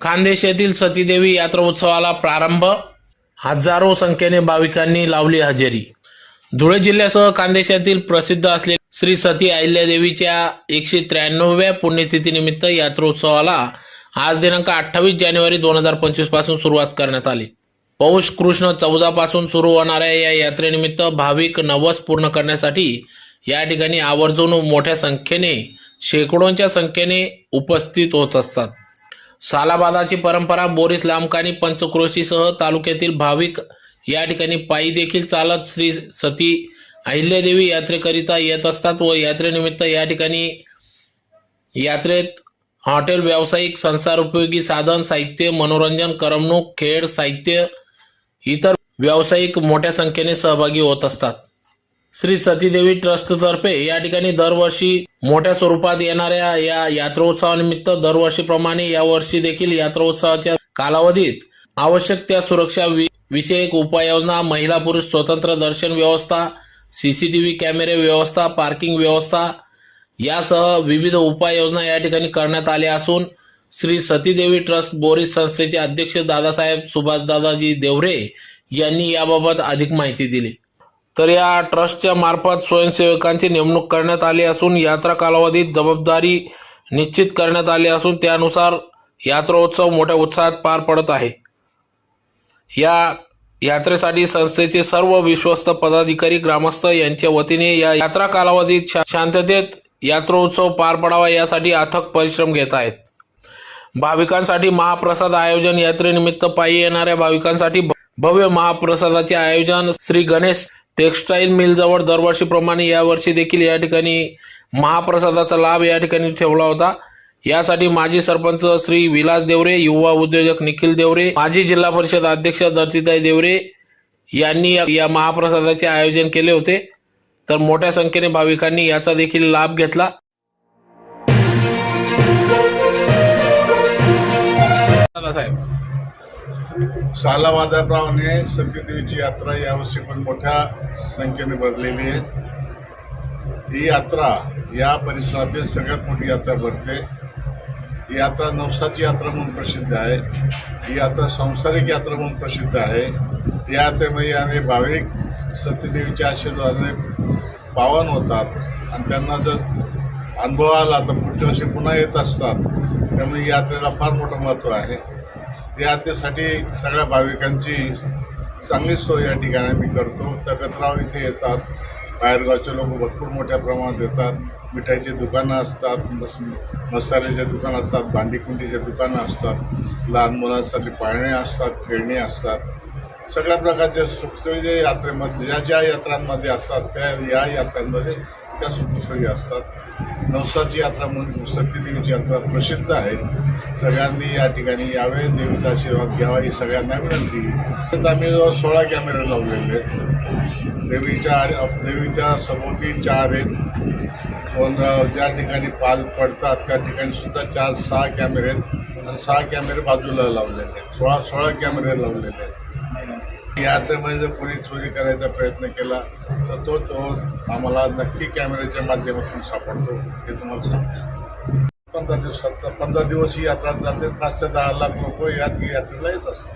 खानदेश येथील सतीदेवी यात्रा उत्सवाला प्रारंभ. हजारो संख्येने भाविकांनी लावली हजेरी. धुळे जिल्ह्यासह खानदेशातील प्रसिद्ध असलेल्या श्री सती अहिल्यादेवीच्या एकशे त्र्याण्णव्या पुण्यतिथीनिमित्त यात्रोत्सवाला आज दिनांक अठ्ठावीस जानेवारी दोन हजार पंचवीसपासून सुरुवात करण्यात आली. पौष कृष्ण चौदा पासून सुरू होणाऱ्या या यात्रेनिमित्त भाविक नवस पूर्ण करण्यासाठी या ठिकाणी आवर्जून मोठ्या संख्येने शेकडोंच्या संख्येने उपस्थित होत असतात. सालाबादाची परंपरा बोरीस लामकानी पंचक्रोशीसह तालुक्यातील भाविक या ठिकाणी पायी देखील चालत श्री सती अहिल्यादेवी यात्रेकरिता येत असतात व यात्रेनिमित्त या ठिकाणी यात्रेत हॉटेल व्यावसायिक संसार उपयोगी साधन साहित्य मनोरंजन करमणूक खेळ साहित्य इतर व्यावसायिक मोठ्या संख्येने सहभागी होत असतात. श्री सतीदेवी ट्रस्टतर्फे या ठिकाणी दरवर्षी मोठ्या स्वरूपात येणाऱ्या या यात्रोत्सवानिमित्त दरवर्षीप्रमाणे यावर्षी देखील यात्रोत्सवाच्या कालावधीत आवश्यक त्या सुरक्षा वि- विषयक उपाययोजना महिला पुरुष स्वतंत्र दर्शन व्यवस्था सीसीटीव्ही कॅमेरे व्यवस्था पार्किंग व्यवस्था यासह विविध उपाययोजना या ठिकाणी करण्यात आल्या असून श्री सतीदेवी ट्रस्ट बोरीस संस्थेचे अध्यक्ष दादासाहेब सुभाषदादाजी देवरे यांनी याबाबत अधिक माहिती दिली. तर या ट्रस्टच्या मार्फत स्वयंसेवकांची नेमणूक करण्यात आली असून यात्रा कालावधीत जबाबदारी निश्चित करण्यात आली असून त्यानुसार यात्रोत्सव मोठ्या उत्साहात पार पडत आहे. या यात्रेसाठी संस्थेचे सर्व विश्वस्त पदाधिकारी ग्रामस्थ यांच्या वतीने या यात्रा कालावधीत शांततेत यात्रोत्सव पार पडावा यासाठी अथक परिश्रम घेत आहेत. भाविकांसाठी महाप्रसाद आयोजन यात्रेनिमित्त पायी येणाऱ्या भाविकांसाठी भव्य महाप्रसादाचे आयोजन श्री गणेश टेक्सटाईल मिलजवळ दरवर्षीप्रमाणे यावर्षी देखील या ठिकाणी महाप्रसादाचा लाभ या ठिकाणी ठेवला होता. यासाठी माजी सरपंच श्री विलास देवरे युवा उद्योजक निखिल देवरे माजी जिल्हा परिषद अध्यक्ष दर्शिताई देवरे यांनी या महाप्रसादाचे आयोजन केले होते. तर मोठ्या संख्येने भाविकांनी याचा देखील लाभ घेतला. साहेब सालावादाप्रमाणे सत्यदेवीची यात्रा यावर्षी पण मोठ्या संख्येने भरलेली आहे. ही यात्रा या परिसरातील सगळ्यात मोठी यात्रा भरते. ही यात्रा नवसाची यात्रा म्हणून प्रसिद्ध आहे. ही यात्रा सांसारिक यात्रा म्हणून प्रसिद्ध आहे. या यात्रेमध्ये आणि भाविक सत्यदेवीच्या आशीर्वादाने पावन होतात आणि त्यांना जर अनुभव आला तर पुढच्या वर्षी पुन्हा येत असतात. त्यामुळे यात्रेला फार मोठं महत्त्व आहे. या यात्रेसाठी सगळ्या भाविकांची चांगली सोय या ठिकाणी मी करतो. तकतराव इथे येतात. बाहेरगावचे लोक भरपूर मोठ्या प्रमाणात येतात. मिठाईची दुकानं असतात मस मसाल्याचे दुकानं असतात भांडीकुंडीचे दुकानं असतात लहान मुलांसाठी पाळणे असतात खेळणी असतात. सगळ्या प्रकारच्या सुखसुविधे यात्रेमध्ये ज्या ज्या यात्रांमध्ये असतात त्या या यात्रांमध्ये त्या सुखसोयी असतात. नवसाची यात्रा म्हणून सत्यदेवीची यात्रा प्रसिद्ध आहे. सगळ्यांनी या ठिकाणी यावे. देवीचा आशीर्वाद घ्यावा ही सगळ्यांना विनंती. तर आम्ही जवळ सोळा कॅमेरे लावलेले. आहेत देवीच्या देवीच्या सभोवती चार आहेत. दोन ज्या ठिकाणी पाल पडतात त्या ठिकाणी सुद्धा चार सहा कॅमेरे आहेत. आणि सहा कॅमेरे बाजूला लावलेले आहेत. सोळा सोळा कॅमेरे लावलेले आहेत. यात्रेमध्ये जर कोणी चोरी करायचा प्रयत्न केला तर तो चोर आम्हाला नक्की कॅमेऱ्याच्या माध्यमातून सापडतो हे तुम्हाला सांगतो. पंधरा दिवसाचा पंधरा दिवस ही यात्रा चालते पाच ते दहा लाख लोक या यात्रेला येत असतात.